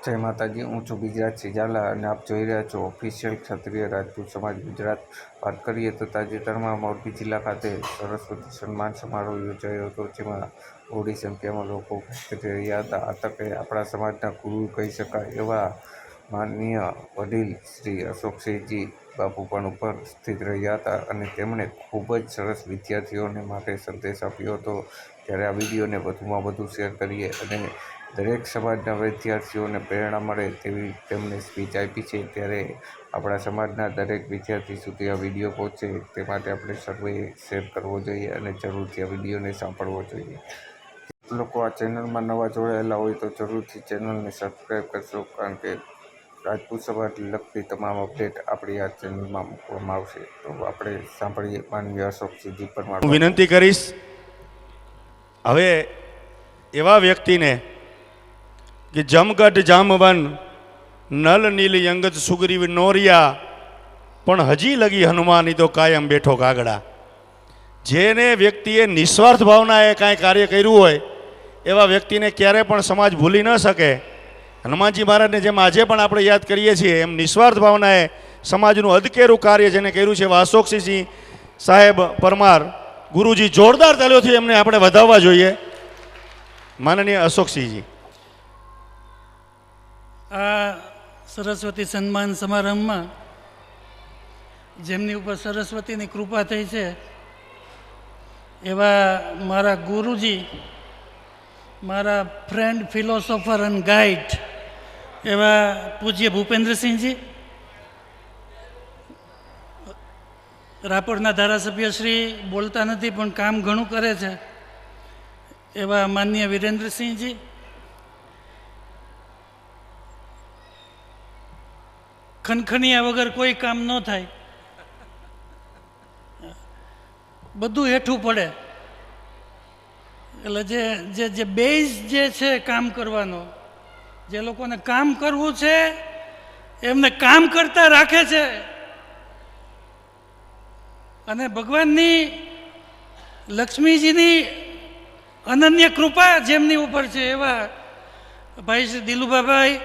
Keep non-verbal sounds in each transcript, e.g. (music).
જય માતાજી, હું છું ગુજરાત સિજાલા અને આપ જોઈ રહ્યા છો ઓફિશિયલ ક્ષત્રિય રાજપૂત સમાજ ગુજરાત. વાત કરીએ તો તાજેતરમાં મોરબી જિલ્લા ખાતે સરસ્વતી સન્માન સમારોહ યોજાયો હતો, જેમાં ઓડી સંખ્યામાં લોકો ઉપસ્થિત રહ્યા હતા. આ તકે આપણા સમાજના ગુરુ કહી શકાય એવા માનનીય વડીલ શ્રી અશોકસિંહજી બાપુ પણ ઉપસ્થિત રહ્યા હતા અને તેમણે ખૂબ જ સરસ વિદ્યાર્થીઓને માટે સંદેશ આપ્યો હતો. ત્યારે આ વિડીયોને વધુમાં વધુ શેર કરીએ અને દરેક સમાજના વિદ્યાર્થીઓને પ્રેરણા મળે તેવી તેમણે સ્પીચ આપી છે. ત્યારે આપણા સમાજના દરેક વિદ્યાર્થી સુધી આ વીડિયો પહોંચે તે માટે આપણે સર્વે શેર કરવો જોઈએ અને જરૂરથી આ વિડીયોને સાંભળવો જોઈએ. લોકો આ ચેનલમાં નવા જોડાયેલા હોય તો જરૂરથી ચેનલને સબસ્ક્રાઈબ કરશો કારણ કે રાજપૂત સમાજને લગતી તમામ અપડેટ આપણી આ ચેનલમાં મૂકવામાં આવશે. તો આપણે સાંભળીએ માનવીય સિદ્ધિ પરમાર. વિનંતી કરીશ, હવે એવા વ્યક્તિને કે જમગઢ જામવન, નલ નીલ યંગત સુગ્રીવ નોરિયા, પણ હજી લગી હનુમાની તો કાયમ બેઠો કાગડા જેને વ્યક્તિએ નિસ્વાર્થ ભાવનાએ કાંઈ કાર્ય કર્યું હોય, એવા વ્યક્તિને ક્યારે પણ સમાજ ભૂલી ન શકે. હનુમાનજી મહારાજને જેમ આજે પણ આપણે યાદ કરીએ છીએ, એમ નિસ્વાર્થ ભાવનાએ સમાજનું અધકેરું કાર્ય જેને કર્યું છે એવા અશોકસિંહ સાહેબ પરમાર, ગુરુજી જોરદાર તાલીઓથી એમને આપણે વધાવવા જોઈએ. માનનીય અશોકસિંહજી. આ સરસ્વતી સન્માન સમારંભમાં જેમની ઉપર સરસ્વતીની કૃપા થઈ છે, એવા મારા ગુરુજી, મારા ફ્રેન્ડ ફિલોસોફર એન્ડ ગાઈડ એવા પૂજ્ય ભૂપેન્દ્રસિંહજી, રાપરના ધારાસભ્ય શ્રી બોલતા નથી પણ કામ ઘણું કરે છે, એવા માન્ય વિરેન્દ્રસિંહજી ખનખનિયા વગર કોઈ કામ ન થાય. બધું હેઠું પડે. એટલે જે જે જે બેઝ જે છે કામ કરવાનો, જે લોકોને કામ કરવું છે, એમને કામ કરતા રાખે છે. અને ભગવાનની, લક્ષ્મીજીની અનન્ય કૃપા જેમની ઉપર છે એવા ભાઈ શ્રી દિલુભાભાઈ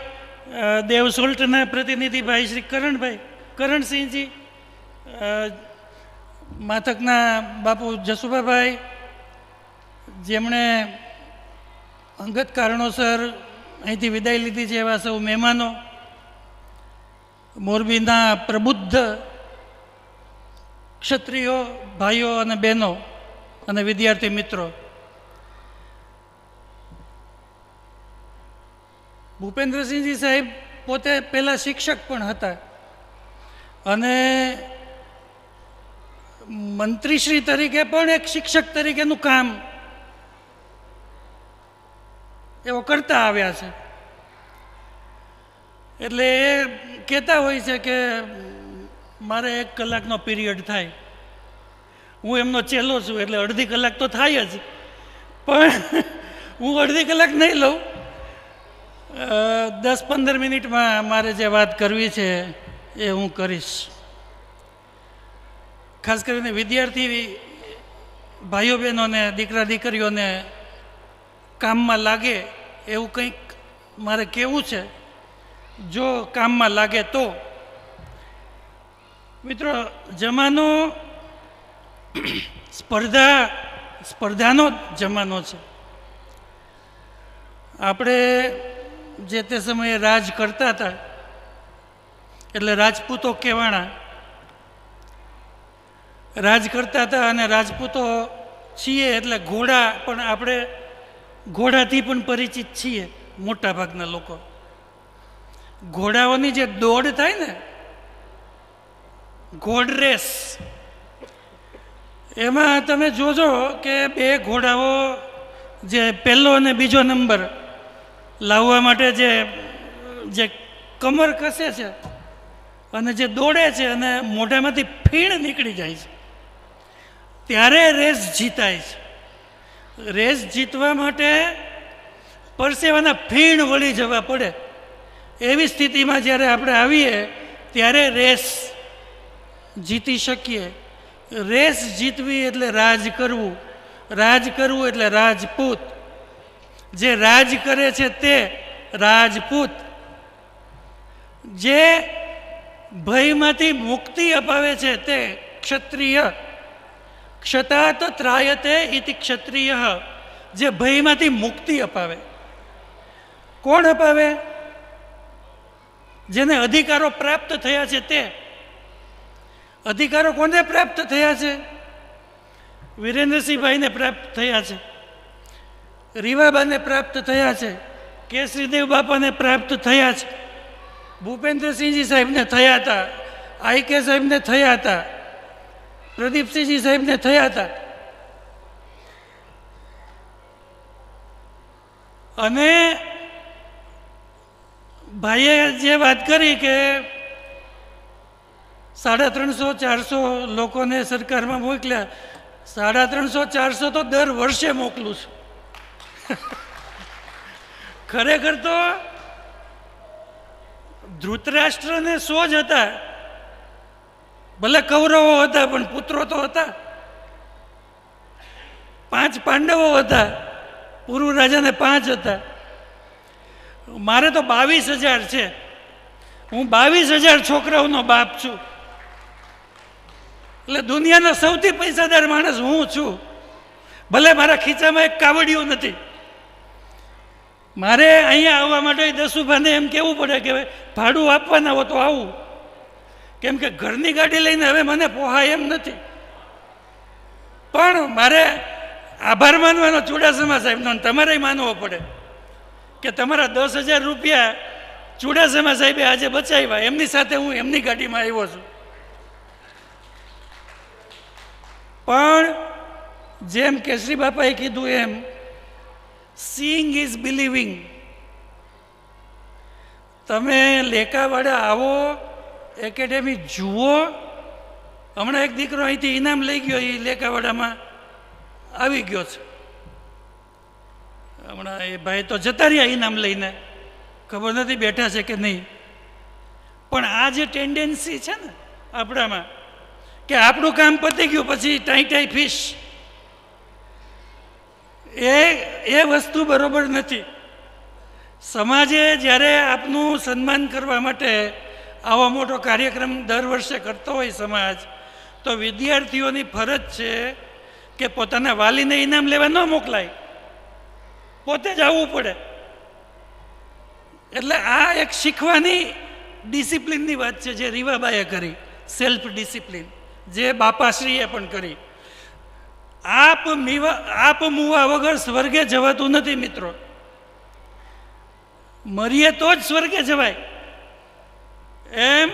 અ, દેવ સોલ્ટના પ્રતિનિધિ ભાઈ શ્રી કરણભાઈ કરણસિંહજી માથકના બાપુ જસુભાભાઈ જેમણે અંગત કારણોસર અહીંથી વિદાય લીધી છે એવા સૌ મહેમાનો મોરબીના પ્રબુદ્ધ ક્ષત્રિયો ભાઈઓ અને બહેનો અને વિદ્યાર્થી મિત્રો. ભૂપેન્દ્રસિંહજી સાહેબ પોતે પહેલાં શિક્ષક પણ હતા. અને મંત્રીશ્રી તરીકે પણ એક શિક્ષક તરીકેનું કામ એવો કરતા આવ્યા છે. એટલે એ કહેતા હોય છે કે મારે એક કલાકનો પીરિયડ થાય. હું એમનો ચેલો છું એટલે અડધી કલાક તો થાય જ. પણ હું અડધી કલાક નહીં લઉં. દસ પંદર મિનિટમાં મારે જે વાત કરવી છે એ હું કરીશ. ખાસ કરીને વિદ્યાર્થી ભાઈઓ બહેનોને, દીકરા દીકરીઓને કામમાં લાગે એવું કંઈક મારે કહેવું છે. જો કામમાં લાગે તો. મિત્રો, જમાનો (clears throat) સ્પર્ધા, સ્પર્ધાનો જમાનો છે. આપણે જે તે સમયે રાજ કરતા હતા, એટલે રાજપૂતો કહેવાણા. રાજ કરતા હતા અને રાજપૂતો છીએ એટલે ઘોડા પણ આપણે ઘોડાથી પણ પરિચિત છીએ મોટાભાગના લોકો. ઘોડાઓની જે દોડ થાય ને, ઘોડ રેસ, એમાં તમે જોજો કે બે ઘોડાઓ જે પહેલો અને બીજો નંબર લાવવા માટે જે જે કમર કસે છે અને જે દોડે છે અને મોઢામાંથી ફીણ નીકળી જાય છે. ત્યારે રેસ જીતાય છે. રેસ જીતવા માટે પરસેવાના ફીણ વળી જવા પડે. એવી સ્થિતિમાં જ્યારે આપણે આવીએ, ત્યારે રેસ જીતી શકીએ. રેસ જીતવી એટલે રાજ કરવું. રાજ કરવું એટલે રાજપૂત. જે રાજ કરે છે તે રાજપૂત. જે ભયમાંથી મુક્તિ અપાવે છે તે ક્ષત્રિય. ક્ષતાત ત્રાયતે ઇતિ ક્ષત્રિય. જે ભયમાંથી મુક્તિ અપાવે. કોણ અપાવે? જેને અધિકારો પ્રાપ્ત થયા છે તે. અધિકારો કોને પ્રાપ્ત થયા છે? વિરેન્દ્રસિંહભાઈને પ્રાપ્ત થયા છે. રીવાબાને પ્રાપ્ત થયા છે, કેસરીદેવ બાપાને પ્રાપ્ત થયા છે. ભૂપેન્દ્રસિંહજી સાહેબને થયા હતા, આઈ કે સાહેબને થયા હતા, પ્રદીપસિંહજી સાહેબને થયા હતા. અને ભાઈએ જે વાત કરી કે સાડા ત્રણસો, ચારસો લોકોને સરકારમાં મોકલ્યા, સાડા ત્રણસો, ચારસો તો દર વર્ષે મોકલું છું. (laughs) ખરેખર તો ધૃતરાષ્ટ્રને સો જ હતા. ભલે કૌરવો હતા, પણ પુત્રો તો હતા. પાંચ પાંડવો હતા. પૂર્વ રાજાને પાંચ હતા. મારે તો બાવીસ હજાર છે. હું બાવીસ હજાર છોકરાઓનો બાપ છું. એટલે દુનિયાનો સૌથી પૈસાદાર માણસ હું છું. ભલે મારા ખીચામાં એક કાવડિયું નથી. મારે અહીંયા આવવા માટે દસુભાને એમ કહેવું પડે કે ભાડું આપવાના હો તો આવું. કેમ કે ઘરની ગાડી લઈને હવે મને પોહાય એમ નથી. પણ મારે આભાર માનવાનો ચુડાસમા સાહેબનો તમારે માનવો પડે કે તમારા દસ હજાર રૂપિયા ચુડાસમા સાહેબે આજે બચાવ્યા. એમની સાથે હું એમની ગાડીમાં આવ્યો છું. પણ જેમ કેસરી બાપાએ કીધું એમ સીઈંગ ઇઝ બિલીવિંગ તમે લેકાવાળા આવો એકેડેમી જુઓ. હમણાં એક દીકરો અહીંથી ઇનામ લઈ ગયો એ લેકાવાડામાં આવી ગયો છે. હમણાં એ ભાઈ તો જતા રહ્યા ઇનામ લઈને. ખબર નથી બેઠા છે કે નહીં. પણ આ જે ટેન્ડન્સી છે ને આપણામાં, કે આપણું કામ પતી ગયું, પછી ટાઈ ટાઈ ફિશ એ એ વસ્તુ બરોબર નથી. સમાજે જ્યારે આપનું સન્માન કરવા માટે આવો મોટો કાર્યક્રમ દર વર્ષે કરતો હોય સમાજ, તો વિદ્યાર્થીઓની ફરજ છે કે પોતાના વાલીને ઇનામ લેવા ન મોકલાય. પોતે જ આવવું પડે. એટલે આ એક શીખવાની ડિસિપ્લિનની વાત છે જે રીવાબાએ કરી સેલ્ફ ડિસિપ્લિન જે બાપાશ્રીએ પણ કરી. આપ મીવા આપ મુવા વગર સ્વર્ગે જવાતું નથી, મિત્રો. મરીએ તો જ સ્વર્ગે જવાય. એમ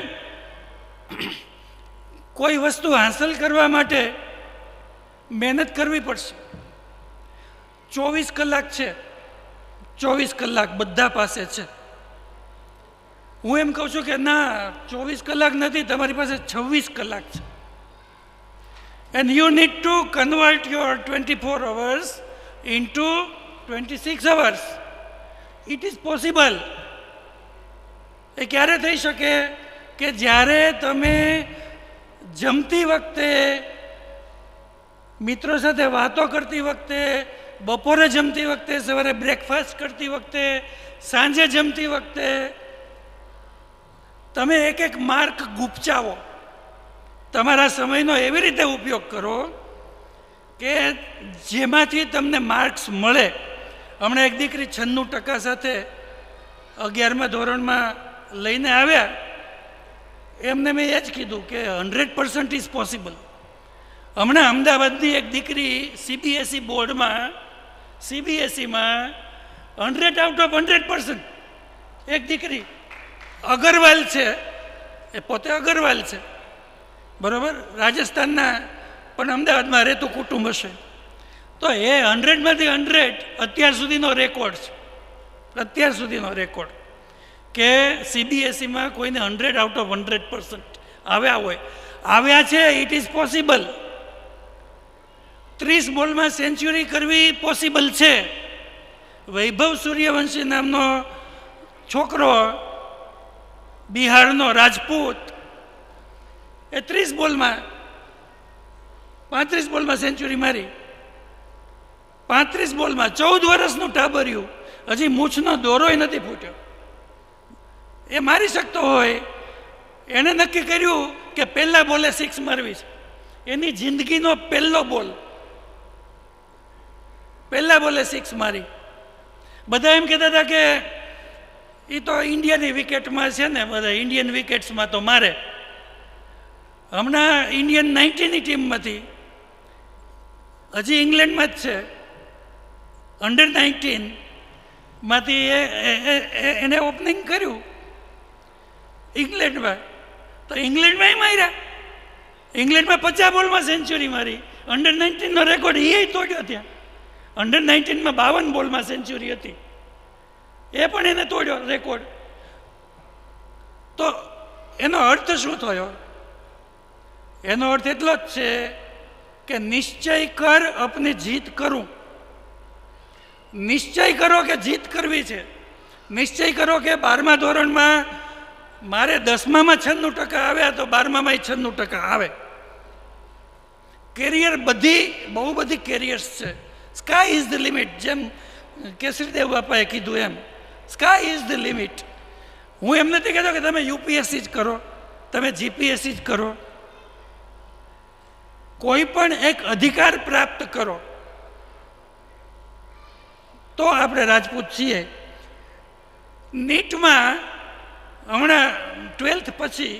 કોઈ વસ્તુ હાંસલ કરવા માટે મહેનત કરવી પડશે. ચોવીસ કલાક છે. ચોવીસ કલાક બધા પાસે છે. હું એમ કહું છું કે ના, ચોવીસ કલાક નથી, તમારી પાસે છવ્વીસ કલાક છે. And you need to convert your 24 hours into 26 hours. It is possible. એ ક્યારે થઈ શકે કે જ્યારે તમે જમતી વખતે મિત્રો સાથે વાતો કરતી વખતે, બપોરે જમતી વખતે, સવારે બ્રેકફાસ્ટ કરતી વખતે, સાંજે જમતી વખતે, તમે એક એક માર્ક ગુપચાવો. તમારા સમયનો એવી રીતે ઉપયોગ કરો કે જેમાંથી તમને માર્ક્સ મળે. હમણાં એક દીકરી છન્નું ટકા સાથે અગિયારમા ધોરણમાં લઈને આવ્યા. એમને મેં એ જ કીધું કે હંડ્રેડ પર્સન્ટ ઇઝ પોસિબલ. હમણાં અમદાવાદની એક દીકરી સીબીએસઈ બોર્ડમાં સીબીએસઈમાં hundred out of hundred percent. એક દીકરી અગરવાલ છે. એ પોતે અગરવાલ છે. બરાબર? રાજસ્થાનના, પણ અમદાવાદમાં રહેતું કુટુંબ હશે. તો એ હંડ્રેડમાંથી હંડ્રેડ અત્યાર સુધીનો રેકોર્ડ છે. અત્યાર સુધીનો રેકોર્ડ. કે સીબીએસઈમાં કોઈને hundred out of hundred percent આવ્યા હોય. આવ્યા છે ઇટ ઇઝ પોસિબલ ત્રીસ બોલમાં સેન્ચુરી કરવી પોસિબલ છે. વૈભવ સૂર્યવંશી નામનો છોકરો બિહારનો રાજપૂત એ ત્રીસ બોલમાં, પાંત્રીસ બોલમાં સેન્ચુરી મારી. પાંત્રીસ બોલમાં ચૌદ વર્ષનું ટાબર્યું. હજી મૂછનો દોરોય નથી ફૂટ્યો. એ મારી શકતો હોય. એણે નક્કી કર્યું કે પહેલાં બોલે સિક્સ મારવી છે. એની જિંદગીનો પહેલો બોલ. પહેલા બોલે સિક્સ મારી. બધા એમ કહેતા હતા કે એ તો ઇન્ડિયાની વિકેટમાં છે ને, બધા ઇન્ડિયન વિકેટ્સમાં તો મારે. હમણાં ઇન્ડિયન નાઇન્ટીની ટીમમાંથી. હજી ઇંગ્લેન્ડમાં જ છે. અંડર નાઇન્ટીનમાંથી એ એને ઓપનિંગ કર્યું. ઇંગ્લેન્ડમાં. તો ઇંગ્લેન્ડમાં માર્યા. ઇંગ્લેન્ડમાં પચાસ બોલમાં સેન્ચુરી મારી. અંડર નાઇન્ટીનનો રેકોર્ડ એ તોડ્યો ત્યાં. અંડર નાઇન્ટીનમાં બાવન બોલમાં સેન્ચુરી હતી. એ પણ એને તોડ્યો રેકોર્ડ તો એનો અર્થ શું થયો? એનો અર્થ એટલો જ છે કે નિશ્ચય કર, અપને જીત કરું. નિશ્ચય કરો કે જીત કરવી છે. નિશ્ચય કરો કે બારમા ધોરણમાં મારે દસમામાં છન્નું ટકા આવ્યા તો બારમામાં છન્નું ટકા આવે. કેરિયર બધી, બહુ બધી કેરિયર્સ છે. સ્કાય ઇઝ ધ લિમિટ જેમ કેસરીદેવ બાપાએ કીધું એમ. સ્કાય ઇઝ ધ લિમિટ હું એમ નથી કહેતો કે તમે યુપીએસસી જ કરો, તમે જીપીએસસી જ કરો. કોઈ પણ એક અધિકાર પ્રાપ્ત કરો, તો આપણે રાજપૂત છીએ. નીટમાં, હમણાં ટ્વેલ્થ પછી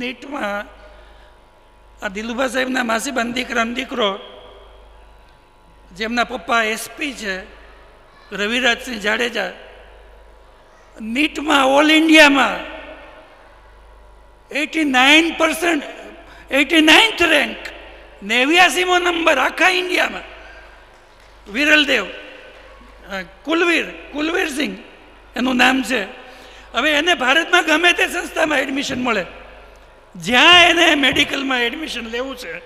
નીટમાં આ દિલુભા સાહેબના માસીબાન દીકરાનો દીકરો, જેમના પપ્પા એસપી છે, રવિરાજસિંહ જાડેજા, નીટમાં ઓલ ઇન્ડિયામાં eighty nine percent, eighty ninth rank નેવ્યાસીમો number આખા ઇન્ડિયામાં. વિરલદેવ અ, કુલવીર કુલવીરસિંહ એનું નામ છે. હવે એને ભારતમાં ગમે તે સંસ્થામાં એડમિશન મળે. જ્યાં એને મેડિકલમાં એડમિશન લેવું છે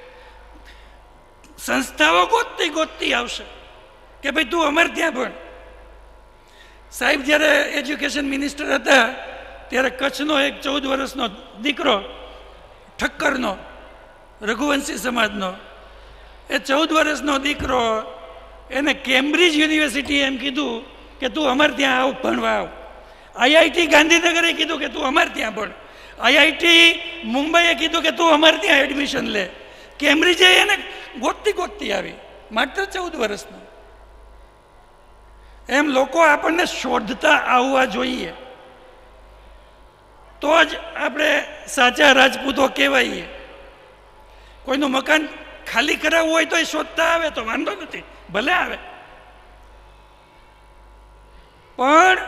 સંસ્થાઓ ગોતતી ગોતતી આવશે કે ભાઈ તું અમારે ત્યાં ભણ. સાહેબ જ્યારે એજ્યુકેશન મિનિસ્ટર હતા ત્યારે કચ્છનો એક ચૌદ વર્ષનો દીકરો ઠક્કરનો રઘુવંશી સમાજનો. એ ચૌદ વર્ષનો દીકરો એને કેમ્બ્રિજ યુનિવર્સિટીએ એમ કીધું કે તું અમારે ત્યાં આવ, ભણવા આવ. આઈઆઈટી ગાંધીનગરે કીધું કે તું અમારે ત્યાં ભણ. આઈઆઈટી મુંબઈએ કીધું કે તું અમારે ત્યાં એડમિશન લે. કેમ્બ્રિજે એને ગોતતી ગોતતી આવી, માત્ર ચૌદ વર્ષનો. એમ લોકો આપણને શોધતા આવવા જોઈએ. તો જ આપણે સાચા રાજપૂતો કહેવાઈએ. કોઈનું મકાન ખાલી કરાવવું હોય તો એ શોધતા આવે તો વાંધો નથી, ભલે આવે. પણ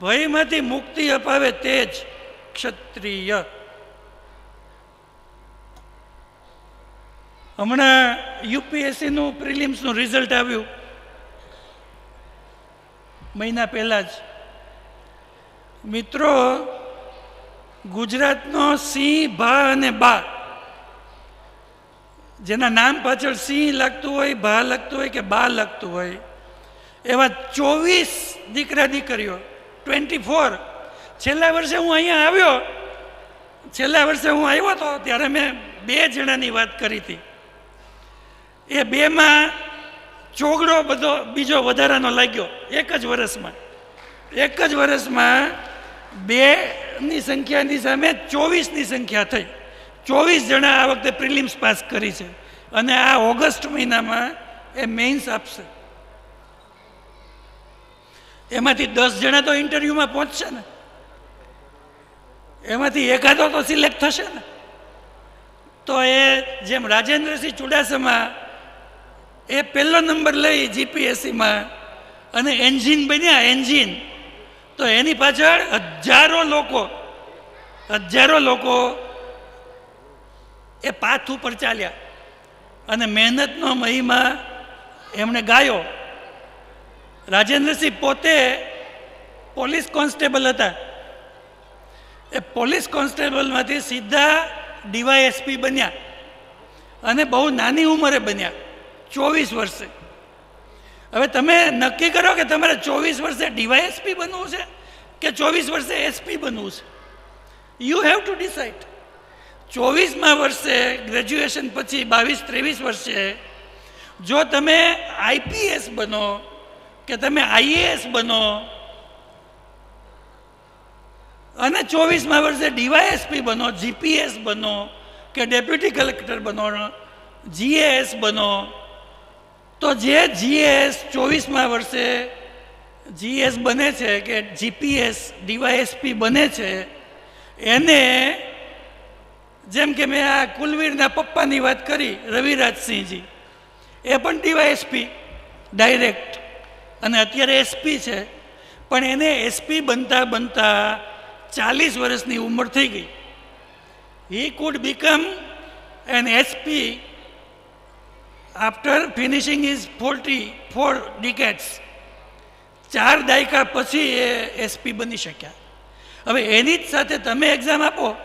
ભયમાંથી મુક્તિ અપાવે તે જ ક્ષત્રિય. હમણાં યુપીએસસીનું પ્રિલિમ્સનું રિઝલ્ટ આવ્યું. મહિના પહેલાં જ. મિત્રો ગુજરાતનો સિંહ, ભા અને બા. જેના નામ પાછળ સિંહ લાગતું હોય, ભા લાગતું હોય કે બા લાગતું હોય. એવા ચોવીસ દીકરા દીકરીઓ ટ્વેન્ટી ફોર છેલ્લા વર્ષે હું અહીંયા આવ્યો. છેલ્લા વર્ષે હું આવ્યો હતો ત્યારે મેં બે જણાની વાત કરી હતી. એ બેમાં ચોગડો બધો બીજો વધારાનો લાગ્યો. એક જ વર્ષમાં. એક જ વર્ષમાં બેની સંખ્યાની સામે ચોવીસની સંખ્યા થઈ. ચોવીસ જણા આ વખતે પ્રિલિમ્સ પાસ કરી છે અને આ ઓગસ્ટ મહિનામાં એ મેઇન્સ આપશે. એમાંથી દસ જણા તો ઇન્ટરવ્યૂમાં પહોંચશે ને. એમાંથી એકાદો તો સિલેક્ટ થશે ને. તો એ જેમ રાજેન્દ્રસિંહ ચુડાસમા એ પહેલો નંબર લઈ જીપીએસસીમાં અને એન્જિન બન્યા, એન્જિન તો એની પાછળ હજારો લોકો હજારો લોકો એ પાથ ઉપર ચાલ્યા. અને મહેનતનો મહિમા એમણે ગાયો. રાજેન્દ્રસિંહ પોતે પોલીસ કોન્સ્ટેબલ હતા. એ પોલીસ કોન્સ્ટેબલમાંથી સીધા ડીવાયએસપી બન્યા. અને બહુ નાની ઉંમરે બન્યા, ચોવીસ વર્ષે. હવે તમે નક્કી કરો કે તમારે ચોવીસ વર્ષે ડીવાયએસપી બનવું છે કે ચોવીસ વર્ષે એસપી બનવું છે? યુ હેવ ટુ ડિસાઇડ ચોવીસમાં વર્ષે ગ્રેજ્યુએશન પછી બાવીસ, ત્રેવીસ વર્ષે જો તમે આઈપીએસ બનો કે તમે આઈએએસ બનો અને ચોવીસમાં વર્ષે ડીવાયએસપી બનો, જીપીએસ બનો કે ડેપ્યુટી કલેક્ટર બનો, જીએએસ બનો તો જે જીએસ ચોવીસમાં વર્ષે જીએસ બને છે કે જીપીએસ ડીવાયએસપી બને છે, એને જેમ કે મેં આ કુલવીરના પપ્પાની વાત કરી, રવિરાજસિંહજી, એ પણ ડીવાયએસપી ડાયરેક્ટ અને અત્યારે એસપી છે, પણ એને એસપી બનતા બનતા ચાલીસ વર્ષની ઉંમર થઈ ગઈ. He could become an SP after finishing is forty four decades ચાર દાયકા પછી એ એસપી બની શક્યા. હવે એની જ સાથે તમે એક્ઝામ આપો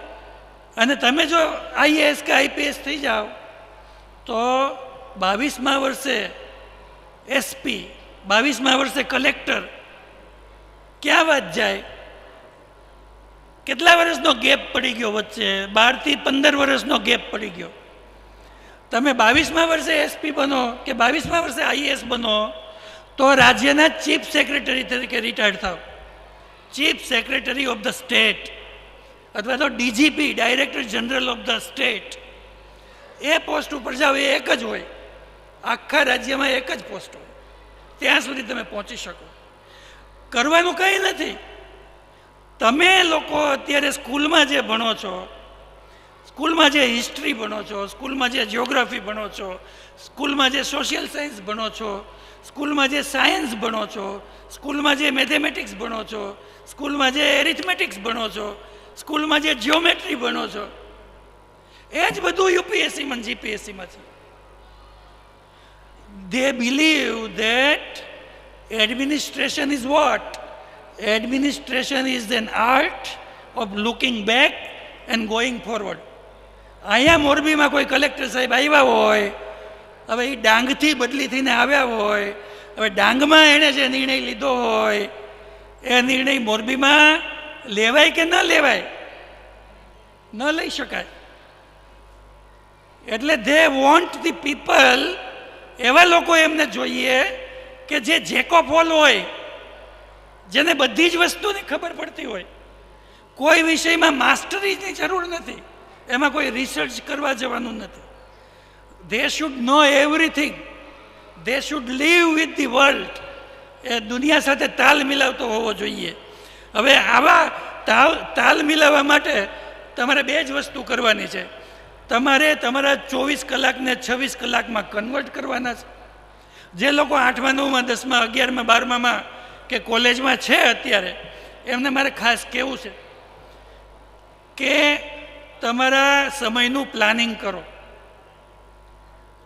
અને તમે જો આઈએએસ કે આઈપીએસ થઈ જાઓ, તો બાવીસમાં વર્ષે એસપી બાવીસમાં વર્ષે કલેક્ટર ક્યાં વાત જાય? કેટલા વર્ષનો ગેપ પડી ગયો વચ્ચે? બારથી પંદર વર્ષનો ગેપ પડી ગયો. તમે બાવીસમાં વર્ષે એસપી બનો કે બાવીસમાં વર્ષે આઈએએસ બનો, તો રાજ્યના ચીફ સેક્રેટરી તરીકે રિટાયર્ડ થાવ chief secretary of the state અથવા તો DGP director general of the state A post ઉપર જાઓ, એ એક જ હોય. આખા રાજ્યમાં એક જ પોસ્ટ હોય. ત્યાં સુધી તમે પહોંચી શકો. કરવાનું કંઈ નથી. તમે લોકો અત્યારે સ્કૂલમાં જે ભણો છો સ્કૂલમાં જે હિસ્ટ્રી ભણો છો, સ્કૂલમાં જે જિયોગ્રાફી ભણો છો, સ્કૂલમાં જે સોશિયલ સાયન્સ ભણો છો, સ્કૂલમાં જે સાયન્સ ભણો છો, સ્કૂલમાં જે મેથેમેટિક્સ ભણો છો, સ્કૂલમાં જે એરિથમેટિક્સ ભણો છો, સ્કૂલમાં જે જિયોમેટ્રી ભણો છો, એ જ બધું યુપીએસસીમાં જીપીએસસીમાં છે they believe that administration is what? Administration is an art of looking back and going forward. અહીંયા મોરબીમાં કોઈ કલેક્ટર સાહેબ આવ્યા હોય, હવે એ ડાંગથી બદલી થઈને આવ્યા હોય, હવે ડાંગમાં એણે જે નિર્ણય લીધો હોય, એ નિર્ણય મોરબીમાં લેવાય કે ન લેવાય? ન લઈ શકાય. એટલે ધે વોન્ટ ધી પીપલ એવા લોકો એમને જોઈએ કે જે જેકોફ હોલ હોય, જેને બધી જ વસ્તુની ખબર પડતી હોય. કોઈ વિષયમાં માસ્ટરીની જરૂર નથી. એમાં કોઈ રિસર્ચ કરવા જવાનું નથી. They should know everything they should live with the world એ દુનિયા સાથે તાલ મિલાવતો હોવો જોઈએ. હવે આવા તાલ તાલ મિલાવવા માટે તમારે બે જ વસ્તુ કરવાની છે. તમારે તમારા ચોવીસ કલાકને છવ્વીસ કલાકમાં કન્વર્ટ કરવાના છે. જે લોકો આઠમા નવમાં દસમાં, અગિયારમાં, બારમામાં કે કોલેજમાં છે અત્યારે, એમને મારે ખાસ કહેવું છે કે તમારા સમયનું પ્લાનિંગ કરો.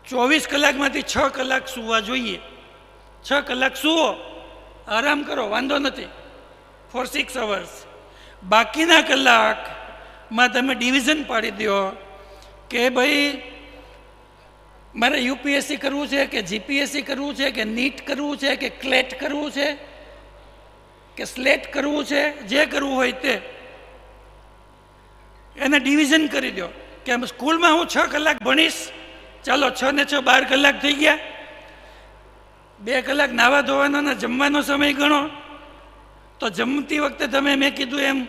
ચોવીસ કલાકમાંથી છ કલાક સૂવા જોઈએ. છ કલાક સૂવો. આરામ કરો, વાંધો નથી. ફોર સિક્સ અવર્સ બાકીના કલાકમાં તમે ડિવિઝન પાડી દો કે ભાઈ મારે યુપીએસસી કરવું છે કે જીપીએસસી કરવું છે કે નીટ કરવું છે કે ક્લેટ કરવું છે? કે સ્લેટ કરવું છે? જે કરવું હોય તે. એને ડિવિઝન કરી દો. કે સ્કૂલમાં હું છ કલાક ભણીશ. ચાલો, છ ને છ બાર કલાક થઈ ગયા. બે કલાક નાવા ધોવાનો ને જમવાનો સમય ગણો. તો જમતી વખતે તમે મેં કીધું એમ,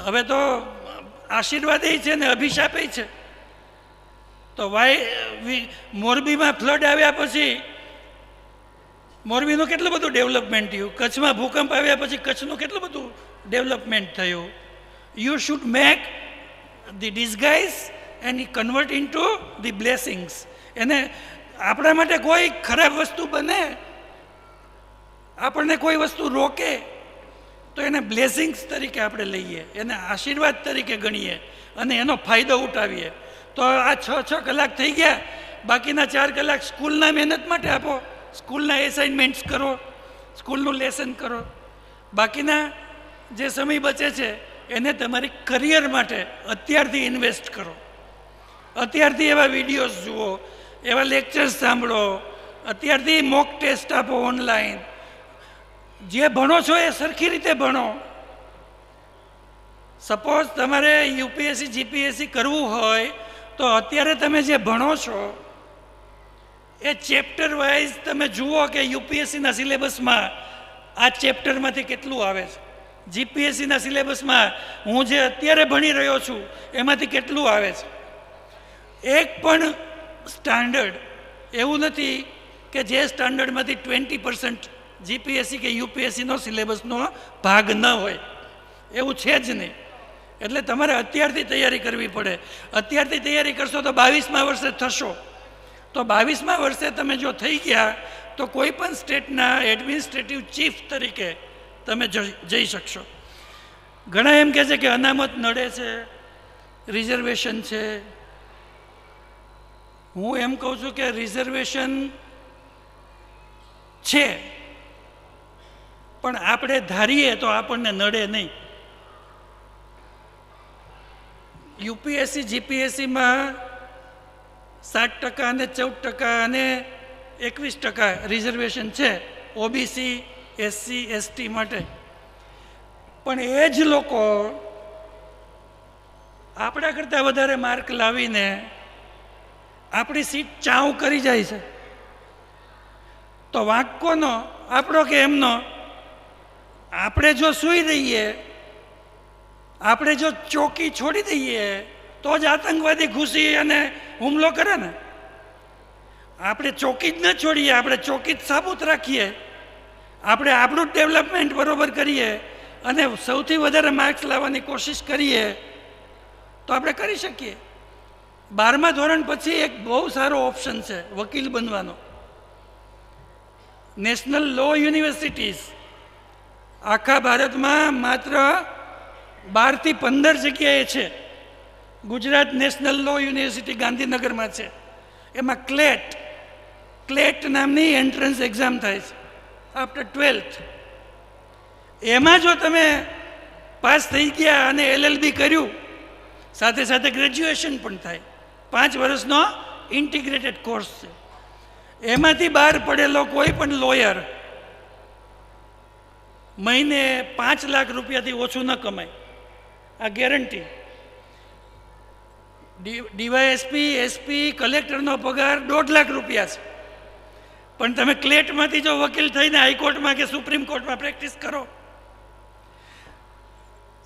હવે તો આશીર્વાદ એ છે ને અભિશાપ છે. તો વાય મોરબીમાં ફ્લડ આવ્યા પછી મોરબીનું કેટલું બધું ડેવલપમેન્ટ થયું? કચ્છમાં ભૂકંપ આવ્યા પછી કચ્છનું કેટલું બધું ડેવલપમેન્ટ થયું? Should make the disguise and convert in to the blessings એને આપણા માટે કોઈ ખરાબ વસ્તુ બને, આપણને કોઈ વસ્તુ રોકે, તો એને બ્લેસિંગ્સ તરીકે આપણે લઈએ, એને આશીર્વાદ તરીકે ગણીએ અને એનો ફાયદો ઉઠાવીએ. તો આ છ છ કલાક થઈ ગયા, બાકીના ચાર કલાક સ્કૂલના મહેનત માટે આપો, સ્કૂલના એસાઇનમેન્ટ્સ કરો, સ્કૂલનું લેસન કરો. બાકીના જે સમય બચે છે એને તમારી કરિયર માટે અત્યારથી ઇન્વેસ્ટ કરો. અત્યારથી એવા વિડીયોઝ જુઓ, એવા લેક્ચર્સ સાંભળો, અત્યારથી મોક ટેસ્ટ આપો ઓનલાઈન જે ભણો છો એ સરખી રીતે ભણો. સપોઝ તમારે યુપીએસસી જીપીએસસી કરવું હોય, તો અત્યારે તમે જે ભણો છો, એ ચેપ્ટર વાઇઝ તમે જુઓ કે યુપીએસસીના સિલેબસમાં આ ચેપ્ટરમાંથી કેટલું આવે છે. જીપીએસસીના સિલેબસમાં હું જે અત્યારે ભણી રહ્યો છું, એમાંથી કેટલું આવે છે? એક પણ સ્ટાન્ડર્ડ એવું નથી કે જે સ્ટાન્ડર્ડમાંથી ટ્વેન્ટી પર્સન્ટ જીપીએસસી કે યુપીએસસીનો સિલેબસનો ભાગ ન હોય. એવું છે જ નહીં. એટલે તમારે અત્યારથી તૈયારી કરવી પડે. અત્યારથી તૈયારી કરશો તો બાવીસમા વર્ષે થશો. તો બાવીસમા વર્ષે તમે જો થઈ ગયા, તો કોઈ પણ સ્ટેટના એડમિનિસ્ટ્રેટિવ ચીફ તરીકે તમે જઈ શકશો. ઘણા એમ કહે છે કે અનામત નડે છે, રિઝર્વેશન છે. હું એમ કહું છું કે રિઝર્વેશન છે, પણ આપણે ધારીએ તો આપણને નડે નહીં. યુપીએસસી, જીપીએસસીમાં સાત ટકા અને ચૌદ ટકા અને એકવીસ ટકા રિઝર્વેશન છે. ઓબીસી એસસી એસટી માટે. પણ એ જ લોકો આપણા કરતાં વધારે માર્ક લાવીને આપણી સીટ ચાઉ કરી જાય છે. તો વાંક કોનો આપણો કે એમનો? આપણે જો સૂઈ રહીએ આપણે જો ચોકી છોડી દઈએ, તો જ આતંકવાદી ઘૂસી અને હુમલો કરે ને. આપણે ચોકી જ ન છોડીએ, આપણે ચોકી જ સાબુત રાખીએ. આપણે આપણું ડેવલપમેન્ટ બરોબર કરીએ અને સૌથી વધારે માર્ક્સ લાવવાની કોશિશ કરીએ, તો આપણે કરી શકીએ. બારમા ધોરણ પછી એક બહુ સારો ઓપ્શન છે, વકીલ બનવાનો. નેશનલ લો યુનિવર્સિટીઝ આખા ભારતમાં માત્ર બારથી પંદર જગ્યાએ છે. ગુજરાત નેશનલ લો યુનિવર્સિટી ગાંધીનગરમાં છે. એમાં ક્લેટ ક્લેટ નામની એન્ટ્રન્સ એક્ઝામ થાય છે. આફ્ટર ટ્વેલ્થ એમાં જો તમે પાસ થઈ ગયા અને એલએલબી કર્યું, સાથે સાથે ગ્રેજ્યુએશન પણ થાય. પાંચ વર્ષનો ઇન્ટિગ્રેટેડ કોર્સ છે. એમાંથી બહાર પડેલો કોઈ પણ લોયર મહિને પાંચ લાખ રૂપિયાથી ઓછું ન કમાય. આ ગેરંટી ડીવાયએસપી, એસપી, કલેક્ટરનો પગાર દોઢ લાખ રૂપિયા છે. પણ તમે ક્લેટમાંથી જો વકીલ થઈને હાઈકોર્ટમાં કે સુપ્રીમ કોર્ટમાં પ્રેક્ટિસ કરો.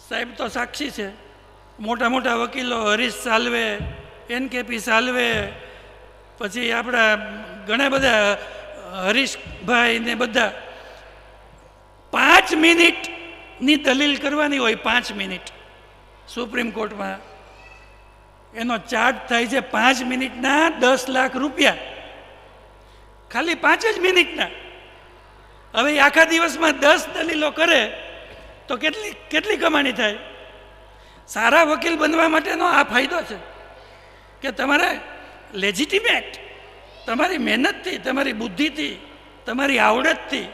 સાહેબ તો સાક્ષી છે. મોટા મોટા વકીલો હરીશ સાલ્વે, એનકેપી સાલવે, પછી આપણા ઘણા બધા હરીશભાઈ ને બધા. પાંચ મિનિટની દલીલ કરવાની હોય પાંચ મિનિટ. સુપ્રીમ કોર્ટમાં. એનો ચાર્જ થાય છે પાંચ મિનિટના દસ લાખ રૂપિયા. ખાલી પાંચ જ મિનિટના. હવે આખા દિવસમાં દસ દલીલો કરે, તો કેટલી કેટલી કમાણી થાય? સારા વકીલ બનવા માટેનો આ ફાયદો છે કે તમારે લેજિટિમેટ તમારી મહેનતથી, તમારી બુદ્ધિથી, તમારી આવડતથી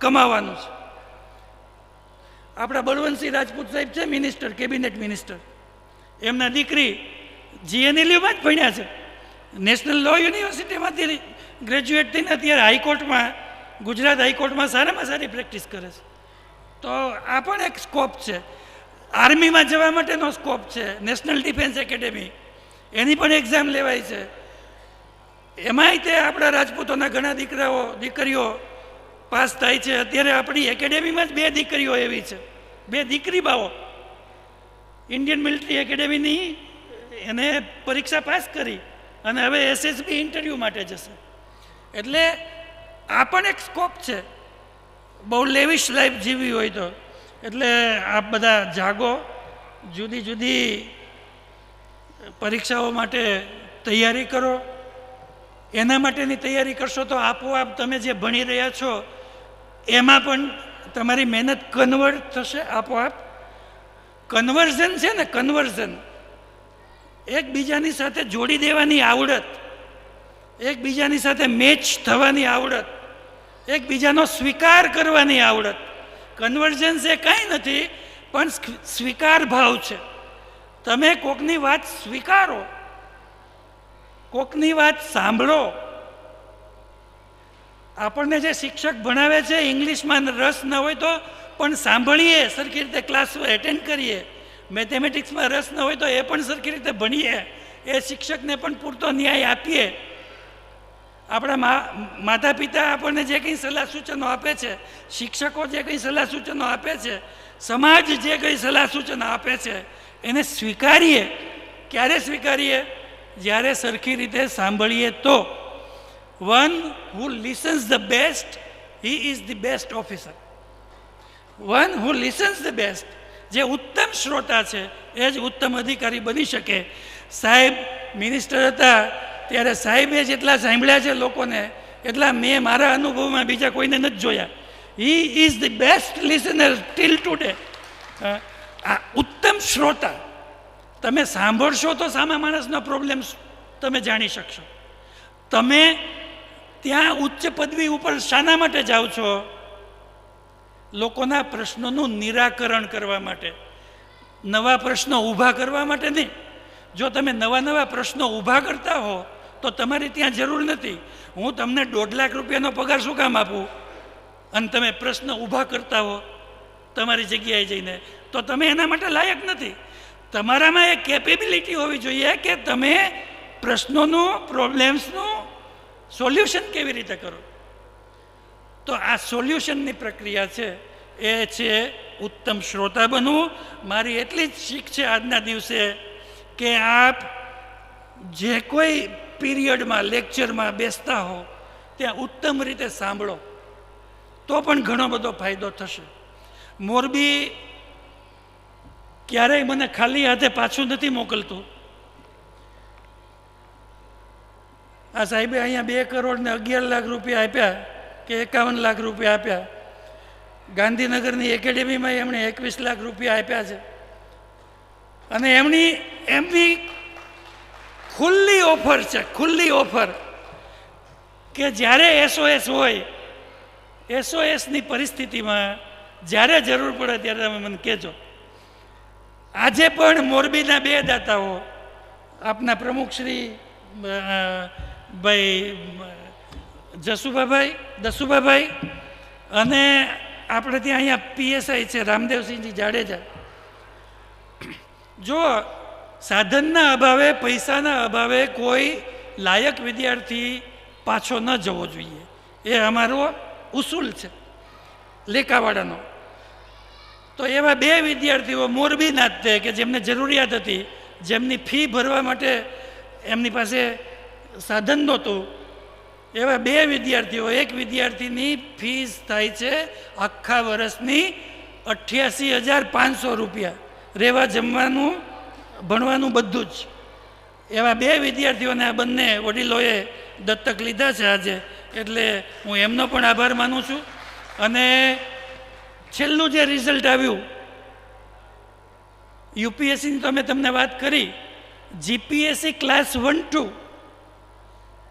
કમાવાનું છે. આપણા બળવંતસિંહ રાજપૂત સાહેબ છે મિનિસ્ટર કેબિનેટ મિનિસ્ટર એમના દીકરી જીએનએલયુમાં જ ભણ્યા છે. નેશનલ લો યુનિવર્સિટીમાંથી ગ્રેજ્યુએટ થઈને અત્યારે હાઈકોર્ટમાં, ગુજરાત હાઈકોર્ટમાં સારામાં સારી પ્રેક્ટિસ કરે છે. તો આ પણ એક સ્કોપ છે. આર્મીમાં જવા માટેનો સ્કોપ છે. નેશનલ ડિફેન્સ એકેડેમી એની પણ એક્ઝામ લેવાય છે. એમાંય તે આપણા રાજપૂતોના ઘણા દીકરાઓ, દીકરીઓ પાસ થાય છે. અત્યારે આપણી એકેડેમીમાં જ બે દીકરીઓ એવી છે. બે દીકરી બાઓ ઇન્ડિયન મિલિટરી એકેડેમીની એને પરીક્ષા પાસ કરી અને હવે એસએસબી ઇન્ટરવ્યૂ માટે જશે. એટલે આ પણ એક સ્કોપ છે. બહુ લેવિશ લાઈફ જીવી હોય તો. એટલે આપ બધા જાગો, જુદી જુદી પરીક્ષાઓ માટે તૈયારી કરો. એના માટેની તૈયારી કરશો તો આપોઆપ તમે જે ભણી રહ્યા છો, એમાં પણ તમારી મહેનત કન્વર્ટ થશે આપોઆપ. કન્વર્ઝન છે ને કન્વર્ઝન એકબીજાની સાથે જોડી દેવાની આવડત. એકબીજાની સાથે મેચ થવાની આવડત, એકબીજાનો સ્વીકાર કરવાની આવડત. કન્વર્જન્સ એ કાંઈ નથી, પણ સ્વીકાર ભાવ છે. તમે કોકની વાત સ્વીકારો, કોકની વાત સાંભળો. આપણને જે શિક્ષક ભણાવે છે, ઇંગ્લિશમાં રસ ન હોય તો પણ સાંભળીએ, સરખી રીતે ક્લાસ એટેન્ડ કરીએ. મેથેમેટિક્સમાં રસ ન હોય તો એ પણ સરખી રીતે ભણીએ. એ શિક્ષકને પણ પૂરતો ન્યાય આપીએ. આપણા માતા પિતા આપણને જે કંઈ સલાહ સૂચનો આપે છે, શિક્ષકો જે કંઈ સલાહ સૂચનો આપે છે, સમાજ જે કંઈ સલાહ સૂચનો આપે છે, એને સ્વીકારીએ. ક્યારે સ્વીકારીએ? જ્યારે સરખી રીતે સાંભળીએ તો. One who listens the best he is the best officer one who listens the best જે ઉત્તમ શ્રોતા છે, એ જ ઉત્તમ અધિકારી બની શકે. સાહેબ મિનિસ્ટર હતા ત્યારે સાહેબે જેટલા સાંભળ્યા છે લોકોને, એટલા મેં મારા અનુભવમાં બીજા કોઈને નથી જોયા. He is the best listener till today આ ઉત્તમ શ્રોતા. તમે સાંભળશો તો સામા માણસનો પ્રોબ્લેમ તમે જાણી શકશો. તમે ત્યાં ઉચ્ચ પદવી ઉપર શાના માટે જાઓ છો? લોકોના પ્રશ્નોનું નિરાકરણ કરવા માટે. નવા પ્રશ્નો ઊભા કરવા માટે નહીં. જો તમે નવા નવા પ્રશ્નો ઊભા કરતા હો તો તમારી ત્યાં જરૂર નથી. હું તમને દોઢ લાખ રૂપિયાનો પગાર શું કામ આપું? અને તમે પ્રશ્ન ઊભા કરતા હો તમારી જગ્યાએ જઈને. તો તમે એના માટે લાયક નથી. તમારામાં એ કેપેબિલિટી હોવી જોઈએ કે તમે પ્રશ્નોનું પ્રોબ્લેમ્સનું સોલ્યુશન કેવી રીતે કરો? તો આ સોલ્યુશનની પ્રક્રિયા છે. એ છે ઉત્તમ શ્રોતા બનવું. મારી એટલી જ શીખ છે આજના દિવસે કે આપ જે કોઈ પીરિયડમાં, લેક્ચરમાં બેસતા હો, ત્યાં ઉત્તમ રીતે સાંભળો. તો પણ ઘણો બધો ફાયદો થશે. મોરબી ક્યારેય મને ખાલી હાથે પાછું નથી મોકલતું. આ સાહેબે અહીંયા બે કરોડ ને અગિયાર લાખ રૂપિયા આપ્યા કે એકાવન લાખ રૂપિયા આપ્યા. ગાંધીનગરની એકેડેમીમાં એમણે એકવીસ લાખ રૂપિયા આપ્યા છે. અને એમની એમની ખુલ્લી ઓફર છે, ખુલ્લી ઓફર. કે જ્યારે એસઓએસ હોય એસઓએસની પરિસ્થિતિમાં જ્યારે જરૂર પડે ત્યારે તમે મને કહેજો. આજે પણ મોરબીના બે દાતાઓ, આપના પ્રમુખશ્રી ભાઈ, જસુભાભાઈ, દસુભાભાઈ અને આપણે ત્યાં અહીંયા પીએસઆઈ છે, રામદેવસિંહજી જાડેજા. જો સાધનના અભાવે, પૈસાના અભાવે કોઈ લાયક વિદ્યાર્થી પાછો ન જવો જોઈએ. એ અમારો ઉસૂલ છે લેખાવાળાનો તો એવા બે વિદ્યાર્થીઓ મોરબીના જ કે જેમને જરૂરિયાત હતી, જેમની ફી ભરવા માટે એમની પાસે સાધન નહોતું. એવા બે વિદ્યાર્થીઓ, એક વિદ્યાર્થીની ફીસ થાય છે આખા વર્ષની અઠ્યાસી હજાર પાંચસો રૂપિયા. રહેવા જમવાનું ભણવાનું બધું જ. એવા બે વિદ્યાર્થીઓને આ બંને વડીલોએ દત્તક લીધા છે આજે. એટલે હું એમનો પણ આભાર માનું છું. અને છેલ્લું જે રિઝલ્ટ આવ્યું યુપીએસસીની તો મેં તમને વાત કરી જીપીએસસી ક્લાસ વન ટુ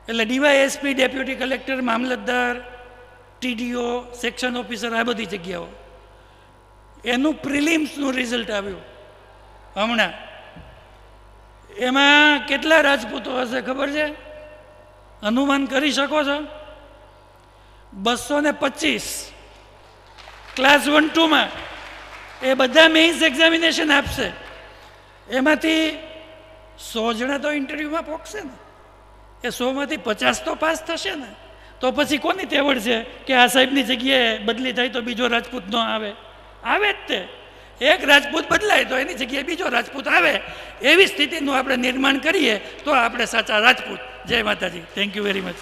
એટલે ડીવાયએસપી ડેપ્યુટી કલેક્ટર મામલતદાર ટીડીઓ સેક્શન ઓફિસર આ બધી જગ્યાઓ. એનું પ્રિલિમ્સનું રિઝલ્ટ આવ્યું. હમણાં એમાં કેટલા રાજપૂતો હશે ખબર છે? અનુમાન કરી શકો છો? બસો ને પચીસ ક્લાસ વન ટુમાં એ બધા મેઇન્સ એક્ઝામિનેશન આપશે. એમાંથી સો જણા તો ઇન્ટરવ્યૂમાં પોકશે ને. એ સોમાંથી પચાસ તો પાસ થશે ને. તો પછી કોની તેવડ છે કે આ સાહેબની જગ્યાએ બદલી થાય તો બીજો રાજપૂત ન આવે? આવે જ તે. એક રાજપૂત બદલાય તો એની જગ્યાએ બીજો રાજપૂત આવે, એવી સ્થિતિનું આપણે નિર્માણ કરીએ તો આપણે સાચા રાજપૂત. જય માતાજી. Thank you very much